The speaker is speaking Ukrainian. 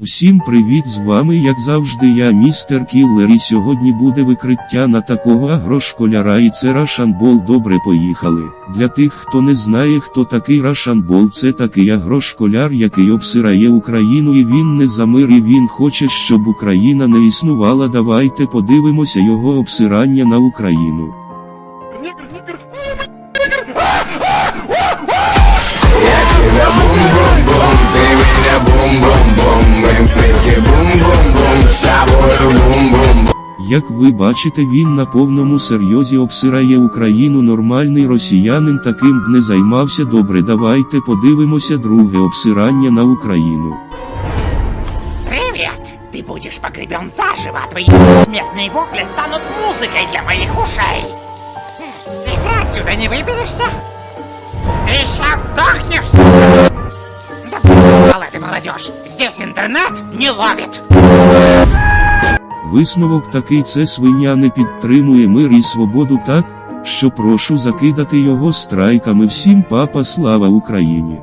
Всім привіт з вами як завжди я містер Кіллер і сьогодні буде викриття на такого агрошколяра і це Рашанбол добре поїхали. Для тих хто не знає хто такий Рашанбол це такий агрошколяр який обсирає Україну і він не за мир і він хоче щоб Україна не існувала давайте подивимося його обсирання на Україну. Як ви бачите, він на повному серйозі обсирає Україну. Нормальний росіянин таким б не займався добре. Давайте подивимося друге обсирання на Україну. Привет! Ты будешь погребен заживо, а твои смертные вопли станут музыкой для моих ушей! И ты отсюда не выберешься? Ты сейчас сдохнешь! Да мало ты молодежь! Здесь интернет не ловит! Висновок такий це свиня не підтримує мир і свободу так, що прошу закидати його страйками всім папа слава Україні.